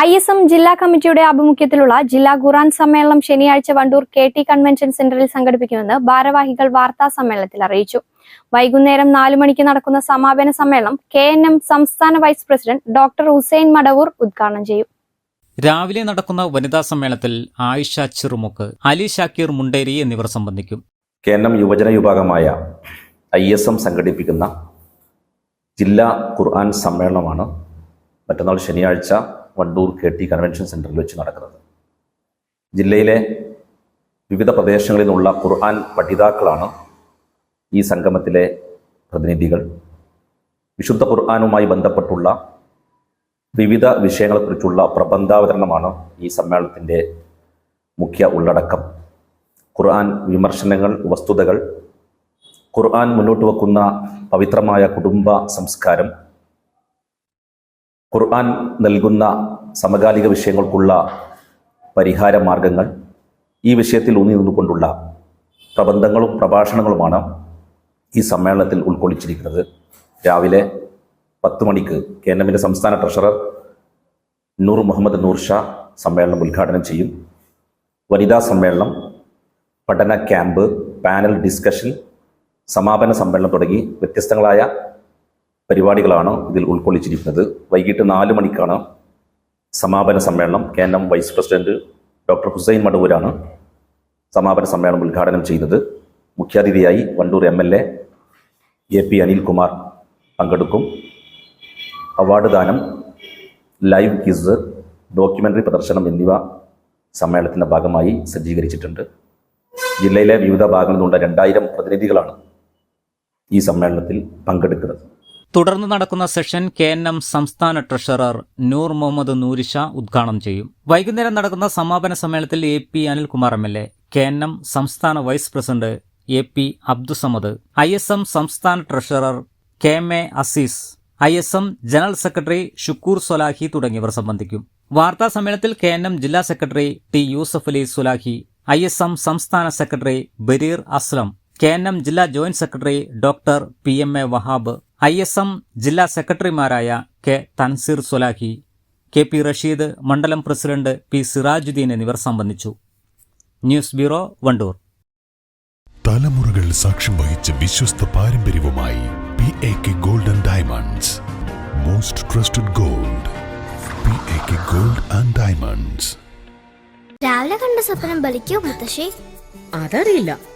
I S M ജില്ലാ കമ്മിറ്റിയുടെ ആഭിമുഖ്യത്തിലുള്ള ജില്ലാ ഖുറാൻ സമ്മേളനം ശനിയാഴ്ച വണ്ടൂർ കെ ടി കൺവെൻഷൻ സെന്ററിൽ സംഘടിപ്പിക്കുമെന്ന് ഭാരവാഹികൾ വാർത്താ സമ്മേളനത്തിൽ അറിയിച്ചു. വൈകുന്നേരം നാലു മണിക്ക് നടക്കുന്ന സമാപന സമ്മേളനം കെ എൻ എം സംസ്ഥാന vice president doctor Hussain Madavoor ഉദ്ഘാടനം ചെയ്യും. രാവിലെ നടക്കുന്ന വനിതാ സമ്മേളനത്തിൽ ആയിഷ ചിറുമുക്ക് അലി ഷാക്കീർ മുണ്ടേരി എന്നിവർ സംബന്ധിക്കും. കെ എൻ എം യുവജന വിഭാഗമായ ഐ എസ് എം സംഘടിപ്പിക്കുന്ന ജില്ലാ ഖുർആൻ സമ്മേളനമാണ്. മറ്റന്നാൾ ശനിയാഴ്ച വണ്ടൂർ കെ ടി കൺവെൻഷൻ സെന്ററിൽ വെച്ച് നടക്കുന്നത്. ജില്ലയിലെ വിവിധ പ്രദേശങ്ങളിൽ നിന്നുള്ള ഖുർആൻ പഠിതാക്കളാണ് ഈ സംഗമത്തിലെ പ്രതിനിധികൾ. വിശുദ്ധ ഖുർആാനുമായി ബന്ധപ്പെട്ടുള്ള വിവിധ വിഷയങ്ങളെക്കുറിച്ചുള്ള പ്രബന്ധാവതരണമാണ് ഈ സമ്മേളനത്തിന്റെ മുഖ്യ ഉള്ളടക്കം. ഖുർആൻ വിമർശനങ്ങൾ വസ്തുതകൾ ഖുർആൻ മുന്നോട്ട് വെക്കുന്ന പവിത്രമായ കുടുംബ സംസ്കാരം ഖുർആൻ നൽകുന്ന സമകാലിക വിഷയങ്ങൾക്കുള്ള പരിഹാര മാർഗങ്ങൾ ഈ വിഷയത്തിൽ ഊന്നി നിന്നുകൊണ്ടുള്ള പ്രബന്ധങ്ങളും പ്രഭാഷണങ്ങളുമാണ് ഈ സമ്മേളനത്തിൽ ഉൾക്കൊള്ളിച്ചിരിക്കുന്നത്. രാവിലെ പത്ത് മണിക്ക് കെ എൻ എമ്മിന്റെ സംസ്ഥാന ട്രഷറർ നൂർ മുഹമ്മദ് നൂർ ഷാ സമ്മേളനം ഉദ്ഘാടനം ചെയ്യും. വനിതാ സമ്മേളനം പഠന ക്യാമ്പ് പാനൽ ഡിസ്കഷൻ സമാപന സമ്മേളനം തുടങ്ങി വ്യത്യസ്തങ്ങളായ പരിപാടികളാണ് ഇതിൽ ഉൾക്കൊള്ളിച്ചിരിക്കുന്നത്. വൈകിട്ട് നാല് മണിക്കാണ് സമാപന സമ്മേളനം. K N M vice president doctor Hussain മടവൂരാണ് സമാപന സമ്മേളനം ഉദ്ഘാടനം ചെയ്യുന്നത് മുഖ്യാതിഥിയായി Wandoor M L A A P Anilkumar പങ്കെടുക്കും. അവാർഡ് ദാനം ലൈവ് ക്വിസ് ഡോക്യുമെന്ററി പ്രദർശനം എന്നിവ സമ്മേളനത്തിന്റെ ഭാഗമായി സജ്ജീകരിച്ചിട്ടുണ്ട്. ജില്ലയിലെ വിവിധ ഭാഗങ്ങളിൽ നിന്നുള്ള രണ്ടായിരം പ്രതിനിധികളാണ് ഈ സമ്മേളനത്തിൽ പങ്കെടുക്കുന്നത്. തുടർന്ന് നടക്കുന്ന സെഷൻ കെ എൻ എം സംസ്ഥാന ട്രഷറർ നൂർ മുഹമ്മദ് നൂരിഷ ഉദ്ഘാടനം ചെയ്യും. വൈകുന്നേരം നടക്കുന്ന സമാപന സമ്മേളനത്തിൽ A P Anilkumar M L A K N M സംസ്ഥാന vice president A P Abdussamad I S M സംസ്ഥാന treasurer K M A Azeez I S M general secretary Shukoor Swalahi തുടങ്ങിയവർ സംബന്ധിക്കും. വാർത്താ സമ്മേളനത്തിൽ കെ എൻ എം ജില്ലാ secretary T Yusuf Ali Swalahi I S M സംസ്ഥാന secretary Bareer Aslam K N M ജില്ലാ joint secretary doctor P M A Wahab I S M ജില്ലാ സെക്രട്ടറിമാരായ K Tanseer Swalahi K P Rasheed മണ്ഡലം president P Sirajuddin എന്നിവർ സംബന്ധിച്ചു. News bureau Wandoor. തലമുറകൾ സാക്ഷ്യം വഹിച്ച വിശ്വസ്ത പാരമ്പര്യവുമായി P A K golden diamonds. Most trusted gold P A K gold and diamonds രാവിലെ കണ്ട സ്വപ്നം ബലിക്കോ മുത്തശ്ശി? അതറിയില്ല.